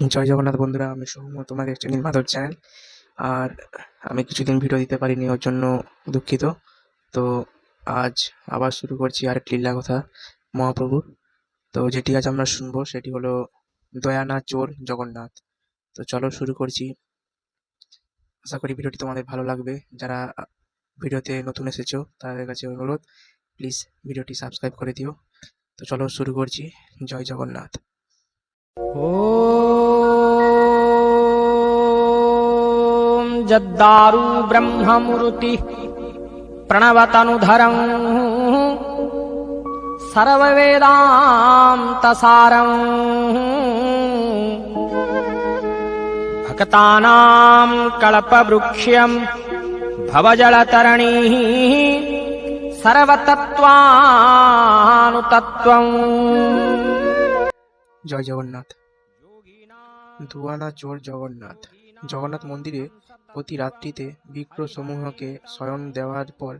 জয় জগন্নাথ বন্ধুরা, আমি সৌম্য, তোমাদের চ্যানেল মাধব চ্যানেল আর আমি কিছুদিন ভিডিও দিতে পারিনি, ওর জন্য দুঃখিত। তো আজ আবার শুরু করছি আরেকটি লীলা কথা মহাপ্রভুর। তো যেটি আজ আমরা শুনব, সেটি হলো দয়ানা চোর জগন্নাথ। তো চলো শুরু করছি। আশা করি ভিডিওটি তোমাদের ভালো লাগবে। যারা ভিডিওতে নতুন এসেছ, তাদের কাছে অনুরোধ প্লিজ ভিডিওটি সাবস্ক্রাইব করে দিও। তো চলো শুরু করছি, জয় জগন্নাথ। ॐ जद्दारु ब्रह्ममूर्तिः प्रणवतनुधरम् सर्ववेदान्तसारम् भक्तानां कल्पवृक्ष्यम् भवजलतरणिः सर्वतत्त्वानुतत्त्वम् জয় জগন্নাথ দুয়ানা চোর জগন্নাথ জগন্নাথ মন্দিরে প্রতি রাত্রিতে বিগ্রহ সমূহকে শয়ন দেওয়ার পর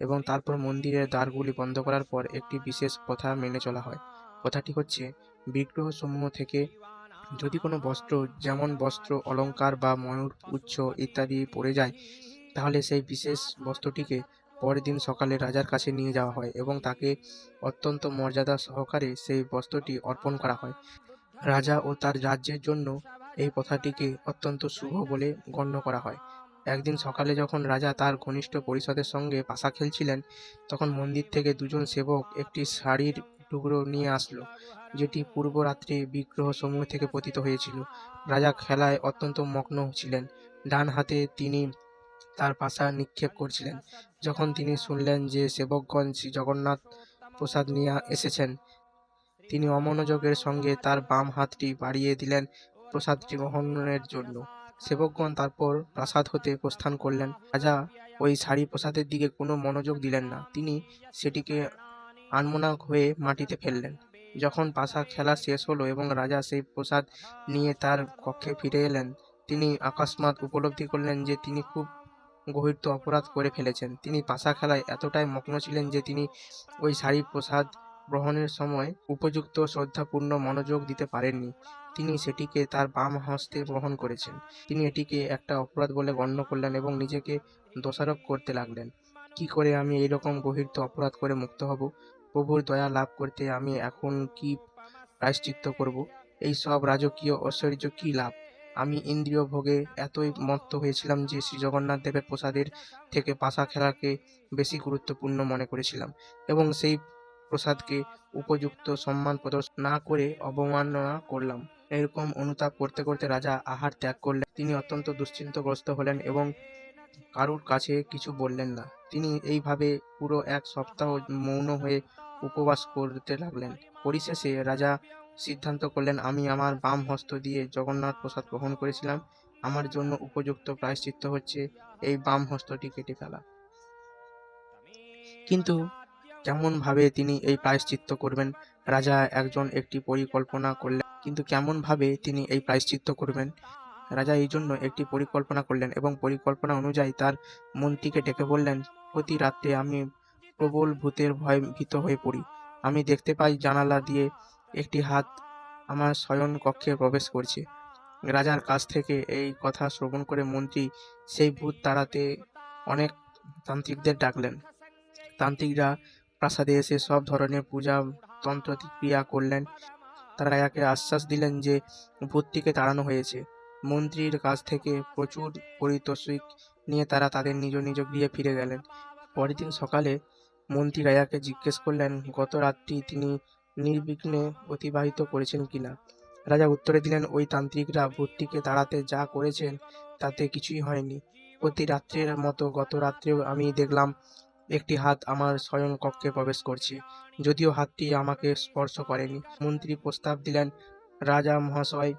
এবং তারপর মন্দিরের দ্বারগুলি বন্ধ করার পর একটি বিশেষ কথা মেনে চলা হয়। কথাটি হচ্ছে বিগ্রহ সমূহ থেকে যদি কোনো বস্ত্র, যেমন বস্ত্র অলংকার বা ময়ূর, উচ্চ ইত্যাদি পড়ে যায়, তাহলে সেই বিশেষ বস্ত্রটিকে পরের দিন সকালে রাজার কাছে নিয়ে যাওয়া হয় এবং তাকে অত্যন্ত মর্যাদা সহকারে সেই বস্ত্রটি অর্পণ করা হয়। রাজা ও তার রাজ্যের জন্য এই প্রথাটিকে অত্যন্ত শুভ বলে গণ্য করা হয়। একদিন সকালে যখন রাজা তার ঘনিষ্ঠ পরিষদের সঙ্গে পাশা খেলছিলেন, তখন মন্দির থেকে দুজন সেবক একটি শাড়ির টুকরো নিয়ে আসলো, যেটি পূর্ব রাত্রে বিগ্রহ সমূহ থেকে পতিত হয়েছিল। রাজা খেলায় অত্যন্ত মগ্ন ছিলেন। ডান হাতে তিনি তার পাশা নিক্ষেপ করছিলেন। যখন তিনি শুনলেন যে সেবকগণ শ্রী জগন্নাথ প্রসাদ নিয়ে এসেছেন, তিনি অমনোযোগের সঙ্গে তার বাম হাতটি বাড়িয়ে দিলেন প্রসাদটি গ্রহণের জন্য। সেবকগণ তারপর প্রাসাদ হতে প্রস্থান করলেন। রাজা ওই শাড়ি প্রসাদের দিকে কোনো মনোযোগ দিলেন না। তিনি সেটিকে আনমনা হয়ে মাটিতে ফেললেন। যখন পাশা খেলা শেষ হলো এবং রাজা সেই প্রসাদ নিয়ে তার কক্ষে ফিরে এলেন, তিনি আকস্মাত উপলব্ধি করলেন যে তিনি খুব গভীর অপরাধ করে ফেলেছেন। তিনি পাশা খেলায় এতটাই মগ্ন ছিলেন যে তিনি ওই শাড়ি প্রসাদ গ্রহণের সময় উপযুক্ত শ্রদ্ধাপূর্ণ মনোযোগ দিতে পারেননি। তিনি সেটিকে তার বাম হস্তে গ্রহণ করেছেন। তিনি এটিকে একটা অপরাধ বলে গণ্য করলেন এবং নিজেকে দোষারোপ করতে লাগলেন। কি করে আমি এইরকম গভীর অপরাধ করে মুক্ত হব? প্রভুর দয়া লাভ করতে আমি এখন কি প্রায়শ্চিত্ত করব? এই সব রাজকীয় ঐশ্বর্য কি লাভ? আমি ইন্দ্রিয় ভোগে এতই মত্ত হয়েছিলাম যে শ্রী জগন্নাথ দেবের প্রসাদের থেকে পাশা খেলাকে বেশি গুরুত্বপূর্ণ মনে করেছিলাম এবং সেই প্রসাদকে উপযুক্ত সম্মান প্রদর্শন না করে অবমাননা করলাম। এরকম অনুতাপ করতে করতে রাজা আহার ত্যাগ করলেন। তিনি অত্যন্ত দুশ্চিন্তাগ্রস্ত হলেন এবং কারুর কাছে কিছু বললেন না। তিনি এইভাবে পুরো এক সপ্তাহ মৌন হয়ে উপবাস করতে লাগলেন। পরিশেষে রাজা সিদ্ধান্ত করলেন, আমি আমার বাম হস্ত দিয়ে জগন্নাথ প্রসাদ গ্রহণ করেছিলাম। আমার জন্য উপযুক্ত প্রায়শ্চিত্ত হচ্ছে এই বাম হস্তটি কেটে ফেলা। কিন্তু কেমন ভাবে তিনি এই প্রায়শ্চিত্ত করবেন? রাজা একজন একটি পরিকল্পনা করলেন, কিন্তু কেমন ভাবে তিনি এই প্রায়শ্চিত্ত করবেন? রাজা এই জন্য একটি পরিকল্পনা করলেন এবং পরিকল্পনা অনুযায়ী তার মন্ত্রীকে ডেকে বললেন, প্রতি রাত্রে আমি প্রবল ভূতের ভয় ভীত হয়ে পড়ি। আমি দেখতে পাই জানালা দিয়ে একটি হাত আমার শয়ন কক্ষে প্রবেশ করছে। রাজার কাছ থেকে এই কথা শ্রবণ করে মন্ত্রী সেই ভূত তাড়াতে অনেক তান্ত্রিকদের ডাকলেন। তান্ত্রিকরা প্রাসাদে এসে সব ধরনের পূজা তন্ত্র ক্রিয়া করলেন। তারা রাজাকে আশ্বাস দিলেন যে ভূতটিকে তাড়ানো হয়েছে। মন্ত্রীর কাছ থেকে প্রচুর পারিতোষিক নিয়ে তারা তাদের নিজ নিজ গৃহে ফিরে গেলেন। পরের দিন সকালে মন্ত্রী রাজাকে জিজ্ঞেস করলেন, গত রাত্রি তিনি নির্বিঘ্নে অতিবাহিত করেছেন কিনা রাজা উত্তরে দিলেন, ওই তান্ত্রিকরা ভূতটিকে তাড়াতে যা করেছেন তাতে কিছুই হয়নি। প্রতি রাত্রের মতো গত রাত্রেও আমি দেখলাম একটি হাত আমার শয়ন কক্ষে প্রবেশ করছে। যদিও হাতটি আমাকে স্পর্শ করেনি। মন্ত্রী প্রস্তাব দিলেন, রাজা মহাশয়,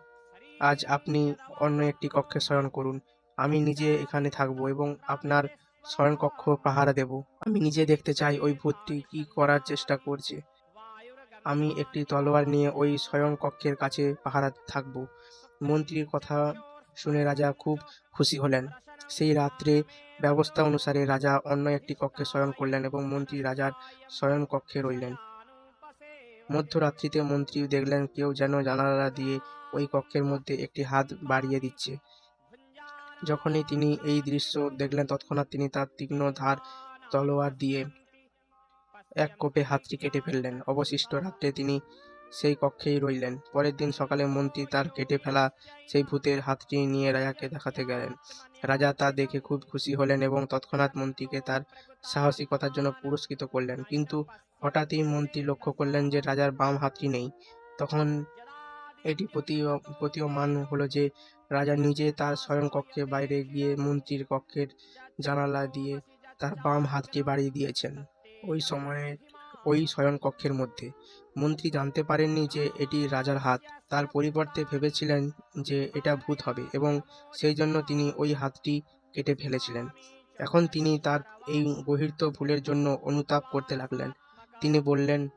আজ আপনি অন্য একটি কক্ষে শয়ন করুন। আমি নিজে এখানে থাকব এবং আপনার শয়ন কক্ষ পাহারা দেব। আমি নিজে দেখতে চাই ওই ভূতটি কি করার চেষ্টা করছে। আমি একটি তলোয়ার নিয়ে ওই শয়ন কক্ষের কাছে পাহারা থাকব। মন্ত্রীর কথা শুনে রাজা খুব খুশি হলেন। সেই রাত্রে ব্যবস্থা অনুসারে রাজা অন্য একটি কক্ষে শয়ন করলেন এবং মন্ত্রী রাজার শয়ন কক্ষে রইলেন। মধ্যরাত্রিতে মন্ত্রী দেখলেন কেউ যেন জানালা দিয়ে ওই কক্ষের মধ্যে একটি হাত বাড়িয়ে দিচ্ছে। যখনই তিনি এই দৃশ্য দেখলেন, তৎক্ষণাৎ তিনি তার তীক্ষ্ণ ধার তলোয়ার দিয়ে এক কোপে হাতটি কেটে ফেললেন। অবশিষ্ট রাত্রে তিনি সেই কক্ষেই রইলেন। পরের দিন সকালে মন্ত্রী তার কেটে ফেলা সেই ভূতের হাতটি নিয়ে রাজাকে দেখাতে গেলেন। রাজা তা দেখে খুব খুশি হলেন এবং তৎক্ষণাৎ মন্ত্রীকে তার সাহসিকতার জন্য পুরস্কৃত করলেন। কিন্তু হঠাৎই মন্ত্রী লক্ষ্য করলেন যে রাজার বাম হাতটি নেই। তখন এটি প্রতীয়- প্রতীয়মান হলো যে রাজা নিজে তার শয়ন কক্ষে বাইরে গিয়ে মন্ত্রীর কক্ষের জানালা দিয়ে তার বাম হাতটি বাড়িয়ে দিয়েছেন। ওই সময়ে, ওই শয়ন কক্ষের মধ্যে। মন্ত্রী জানতে পারেননি যে এটি রাজার হাত। তার পরিবর্তে ভেবেছিলেন যে এটা ভূত হবে এবং সেই জন্য তিনি ওই হাতটি কেটে ফেলেছিলেন। এখন তিনি তার এই বহির্ত ভুলের জন্য অনুতাপ করতে লাগলেন। তিনি বললেন,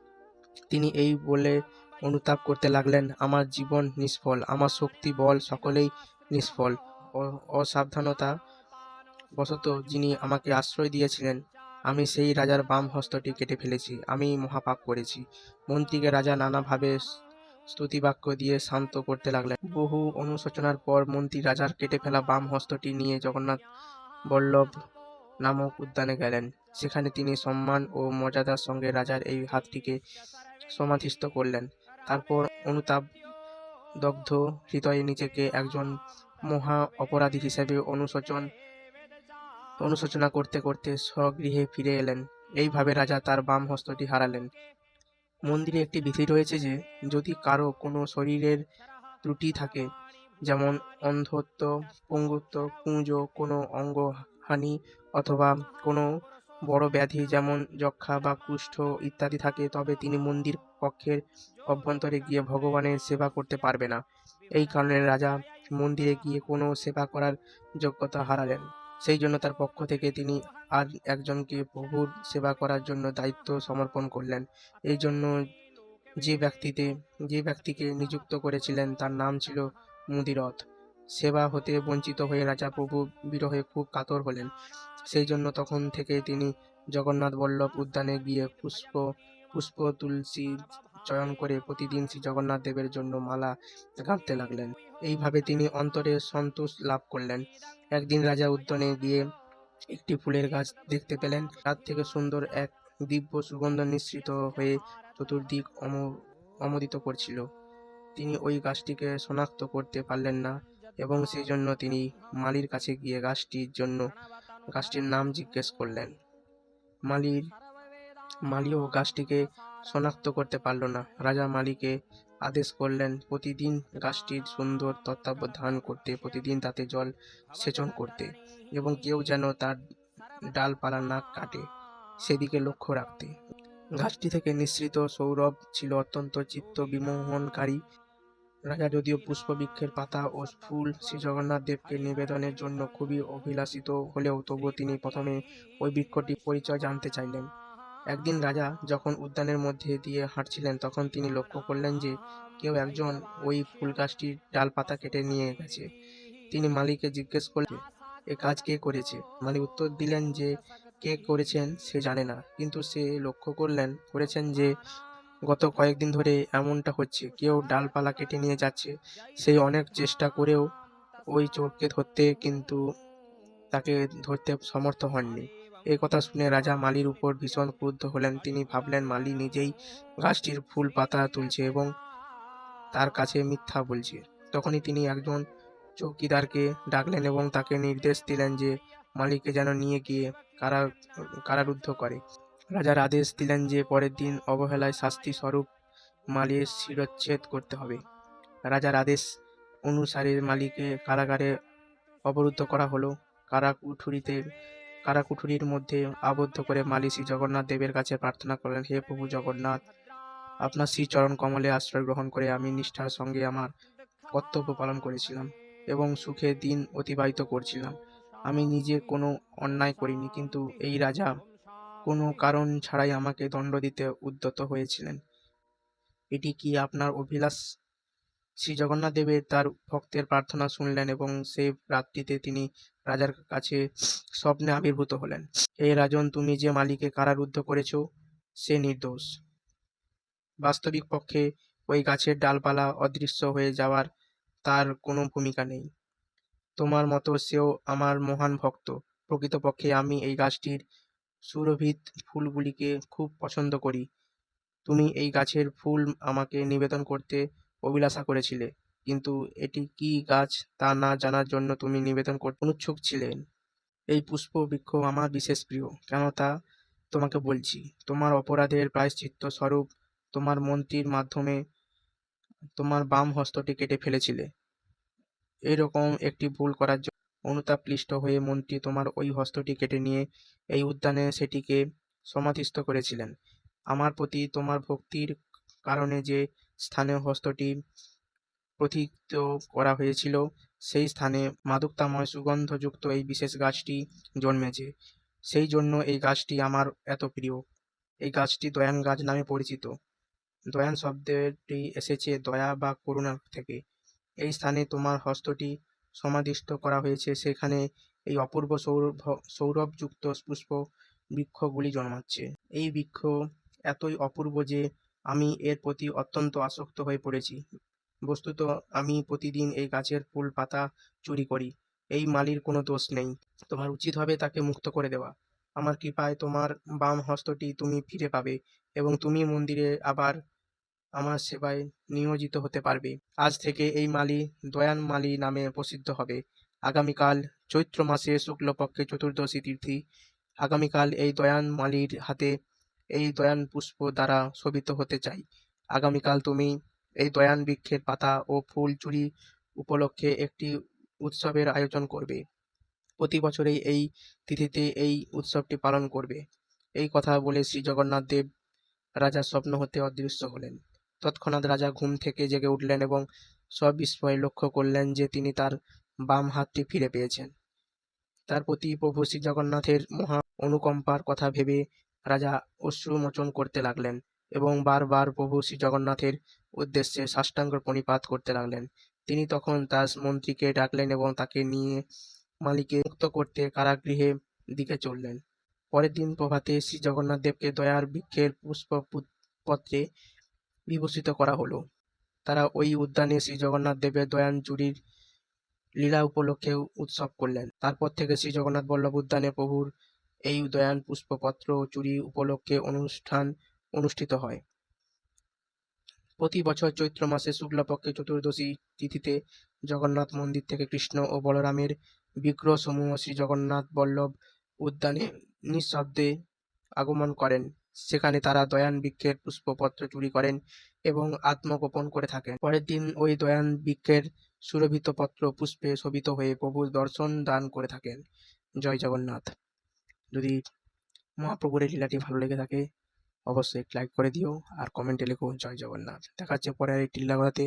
তিনি এই বলে অনুতাপ করতে লাগলেন, আমার জীবন নিষ্ফল, আমার শক্তি বল সকলেই নিষ্ফল। অসাবধানতা বশত যিনি আমাকে আশ্রয় দিয়েছিলেন আমি সেই রাজার বাম হস্তটি কেটে ফেলেছি, আমি মহাপাপ করেছি। মন্ত্রীকে রাজা নানাভাবে স্তুতিবাক্য দিয়ে শান্ত করতে লাগলেন। বহু অনুশোচনার পর মন্ত্রী রাজার কেটে ফেলা বাম হস্তটি নিয়ে জগন্নাথ বল্লভ নামক উদ্যানে গেলেন। সেখানে তিনি সম্মান ও মর্যাদার সঙ্গে রাজার এই হাতটিকে সমাধিস্থ করলেন। তারপর অনুতাপ দগ্ধ হৃদয়ে নিজেকে একজন মহা অপরাধী হিসেবে অনুশোচন অনুশোচনা করতে করতে স্বগৃহে ফিরে এলেন। এইভাবে রাজা তার বাম হস্তটি হারালেন। মন্দিরে একটি বিধি রয়েছে যে, যদি কারও কোনো শরীরের ত্রুটি থাকে, যেমন অন্ধত্ব, পঙ্গুত্ব কুঁজো কোনো অঙ্গহানি অথবা কোনো বড় ব্যাধি, যেমন যক্ষা বা কুষ্ঠ ইত্যাদি থাকে, তবে তিনি মন্দির কক্ষের অভ্যন্তরে গিয়ে ভগবানের সেবা করতে পারবে না। এই কারণে রাজা মন্দিরে গিয়ে কোনো সেবা করার যোগ্যতা হারালেন। সেই জন্য তার পক্ষ থেকে তিনি আর একজনকে প্রভুর সেবা করার জন্য দায়িত্ব সমর্পণ করলেন। এই জন্য যে ব্যক্তিতে, যে ব্যক্তিকে নিযুক্ত করেছিলেন তার নাম ছিল মুদিরথ। সেবা হতে বঞ্চিত হয়ে রাজা প্রভু বিরহে খুব কাতর হলেন। সেই জন্য তখন থেকে তিনি জগন্নাথ বল্লভ উদ্যানে গিয়ে পুষ্প পুষ্প তুলসী চয়ন করে প্রতিদিন শ্রী জগন্নাথ দেবের জন্য মালা গাঁথতে লাগলেন। এইভাবে তিনি অন্তরে সন্তোষ লাভ করলেন। একদিন রাজা উদ্যানে গিয়ে একটি ফুলের গাছ দেখতে পেলেন। তার থেকে সুন্দর এক দিব্য সুগন্ধ নিঃসৃত হয়ে চতুর্দিক অম, অমোদিত করছিল। তিনি ওই গাছটিকে শনাক্ত করতে পারলেন না এবং সেই জন্য তিনি মালির কাছে গিয়ে গাছটির জন্য, গাছটির নাম জিজ্ঞেস করলেন। মালির মালিও গাছটিকে শনাক্ত করতে পারল না। রাজা মালিকে আদেশ করলেন, প্রতিদিন গাছটির সুন্দর তত্ত্বাবধান করতে, প্রতিদিন তাতে জল সেচন করতে এবং কেউ যেন তার ডালপালা না কাটে, সেদিকে লক্ষ্য রাখতে। গাছটি থেকে নিঃসৃত সৌরভ ছিল অত্যন্ত চিত্ত বিমোহনকারী রাজা যদিও পুষ্পবৃক্ষের পাতা ও ফুল শ্রী জগন্নাথ দেবকে নিবেদনের জন্য খুবই অভিলাষিত হলেও তবুও তিনি প্রথমে ওই বৃক্ষটির পরিচয় জানতে চাইলেন। একদিন রাজা যখন উদ্যানের মধ্যে দিয়ে হাঁটছিলেন, তখন তিনি লক্ষ্য করলেন যে কেউ একজন ওই ফুল গাছটির ডালপাতা কেটে নিয়ে গেছে। তিনি মালিককে জিজ্ঞেস করলেন, এ কাজ কে করেছে? মালিক উত্তর দিলেন যে, কে করেছেন সে জানে না। কিন্তু সে লক্ষ্য করলেন, করেছেন যে, গত কয়েকদিন ধরে এমনটা হচ্ছে। কেউ ডালপালা কেটে নিয়ে যাচ্ছে। সেই অনেক চেষ্টা করেও ওই চোরকে ধরতে কিন্তু তাকে ধরতে সমর্থ হননি। এই কথা শুনে রাজা মালির উপর ভীষণ ক্রুদ্ধ হলেন। তিনি ভাবলেন, মালি নিজেই গাছটির ফুল পাতা তুলছে এবং তার কাছে মিথ্যা বলছে। তখনই তিনি একজন চৌকিদারকে ডাকলেন এবং তাকে নির্দেশ দিলেন যে মালিককে যেন নিয়ে গিয়ে কারা, কারারুদ্ধ করে। রাজার আদেশ দিলেন যে পরের দিন অবহেলায় শাস্তি স্বরূপ মালির শিরচ্ছেদ করতে হবে। রাজার আদেশ অনুসারে মালিকে কারাগারে অবরুদ্ধ করা হলো। কারাকুঠুরিতে কারাকুঠুরির মধ্যে আবদ্ধ করে মালি শ্রী জগন্নাথ দেবের কাছে প্রার্থনা করলেন হে প্রভু জগন্নাথ, আপনার শ্রীচরণ কমলে আশ্রয় গ্রহণ করে আমি নিষ্ঠার সঙ্গে আমার কর্তব্য পালন করেছিলাম এবং সুখে দিন অতিবাহিত করছিলাম। আমি নিজে কোনো অন্যায় করিনি, কিন্তু এই রাজা কোনো কারণ ছাড়াই আমাকে দণ্ড দিতে উদ্যত হয়েছিলেন। এটি কি আপনার অভিলাষ শ্রী জগন্নাথ দেবের তার ভক্তের প্রার্থনা শুনলেন এবং সেই রাত্রিতে তিনি রাজার কাছে স্বপ্নে আবির্ভূত হলেন। হে রাজন, তুমি যে মালিকে কারারুদ্ধ করেছ, সে নির্দোষ। বাস্তবিক পক্ষে ওই গাছের ডালপালা অদৃশ্য হয়ে যাওয়ার তার কোনো ভূমিকা নেই। তোমার মতো সেও আমার মহান ভক্ত। প্রকৃতপক্ষে আমি এই গাছটির সুরভিত ফুলগুলিকে খুব পছন্দ করি। তুমি এই গাছের ফুল আমাকে নিবেদন করতে অভিলাষা করেছিলে। কিন্তু এটি কি গাছ তা না জানার জন্য তুমি নিবেদন করতে অনুচ্ছুক ছিলেন এই পুষ্প বৃক্ষ আমার বিশেষ প্রিয়। কেন তা তোমাকে বলছি? তোমার অপরাধের প্রায়শ্চিত্ত স্বরূপ তোমার মন্ত্রীর মাধ্যমে তোমার বাম হস্তটি কেটে ফেলেছিলে। এরকম একটি ভুল করার জন্য অনুতাপক্লিষ্ট হয়ে মন্ত্রী তোমার ওই হস্তটি কেটে নিয়ে এই উদ্যানে সেটিকে সমাধিস্থ করেছিলেন। আমার প্রতি তোমার ভক্তির কারণে যে স্থানে হস্তটি প্রথিত করা হয়েছিল। সেই স্থানে মাদকতাময় সুগন্ধযুক্ত এই বিশেষ গাছটি জন্মেছে। সেই জন্য এই গাছটি আমার এত প্রিয়। এই গাছটি দয়ান গাছ নামে পরিচিত। দয়ান শব্দটি এসেছে দয়া বা করুণা থেকে। এই স্থানে তোমার হস্তটি সমাধিস্থ করা হয়েছে। সেখানে এই অপূর্ব সৌরভ, সৌরভযুক্ত পুষ্প বৃক্ষগুলি জন্মাচ্ছে। এই বৃক্ষ এতই অপূর্ব যে আমি এর প্রতি অত্যন্ত আসক্ত হয়ে পড়েছি। বস্তুত, আমি প্রতিদিন এই গাছের ফুল, পাতা চুরি করি। এই মালির কোনো দোষ নেই। তোমার উচিত হবে তাকে মুক্ত করে দেওয়া। আমার কৃপায় তোমার বাম হস্তটি তুমি ফিরে পাবে এবং তুমি মন্দিরে আবার আমার সেবায় নিয়োজিত হতে পারবে। আজ থেকে এই মালি দয়ান মালি নামে প্রসিদ্ধ হবে। আগামীকাল চৈত্র মাসে শুক্লপক্ষে চতুর্দশী তিথি। আগামীকাল এই দয়ান মালির হাতে এই দয়ান পুষ্প দ্বারা শোভিত হতে চাই। আগামীকাল তুমি এই দয়ান বৃক্ষের পাতা ও ফুল চুরি উপলক্ষে একটি উৎসবের আয়োজন করবে। প্রতি বছরেই এই তিথিতে এই উৎসবটি পালন করবে। এই কথা বলে শ্রী জগন্নাথ দেব রাজার স্বপ্ন হতে অদৃশ্য হলেন। তৎক্ষণাৎ রাজা ঘুম থেকে জেগে উঠলেন এবং সবিস্ময়ে লক্ষ্য করলেন যে তিনি তার বাম হাতটি ফিরে পেয়েছেন। তার প্রতি প্রভু শ্রী জগন্নাথের মহা অনুকম্পার কথা ভেবে রাজা অশ্রুমোচন করতে লাগলেন এবং বারবার প্রভু শ্রী জগন্নাথের উদ্দেশ্যে সাষ্টাঙ্গ প্রণিপাত করতে লাগলেন। তিনি তখন তার মন্ত্রীকে ডাকলেন এবং তাকে নিয়ে মালিকে মুক্ত করতে কারাগৃহে দিকে চললেন। পরের দিন প্রভাতে শ্রী জগন্নাথ দেবকে দয়ার বৃক্ষের পুষ্প পত্রে বিভূষিত করা হলো। তারা ওই উদ্যানে শ্রী জগন্নাথ দেবের দয়ান জুড়ির লীলা উপলক্ষে উৎসব করলেন। তারপর থেকে শ্রী জগন্নাথ বল্লভ উদ্যানে প্রভুর এই দয়ান পুষ্পপত্র চুরি উপলক্ষে অনুষ্ঠান অনুষ্ঠিত হয়। প্রতি বছর চৈত্র মাসে শুক্লপক্ষে চতুর্দশী তিথিতে জগন্নাথ মন্দির থেকে কৃষ্ণ ও বলরামের বিগ্রহ সমূহ শ্রী জগন্নাথ বল্লভ উদ্যানে নিঃশব্দে আগমন করেন। সেখানে তারা দয়ান বৃক্ষের পুষ্পপত্র চুরি করেন এবং আত্মগোপন করে থাকেন। পরের দিন ওই দয়ান বৃক্ষের সুরভিত পত্র পুষ্পে শোভিত হয়ে প্রভুর দর্শন দান করে থাকেন। জয় জগন্নাথ। যদি মহাপ্রভুর এই লীলাটি ভালো লেগে থাকে, অবশ্যই একটি লাইক করে দিও আর কমেন্টে লেখো, জয় জগন্নাথ। দেখা হচ্ছে পরে একটি লীলা কথাতে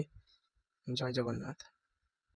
জয় জগন্নাথ।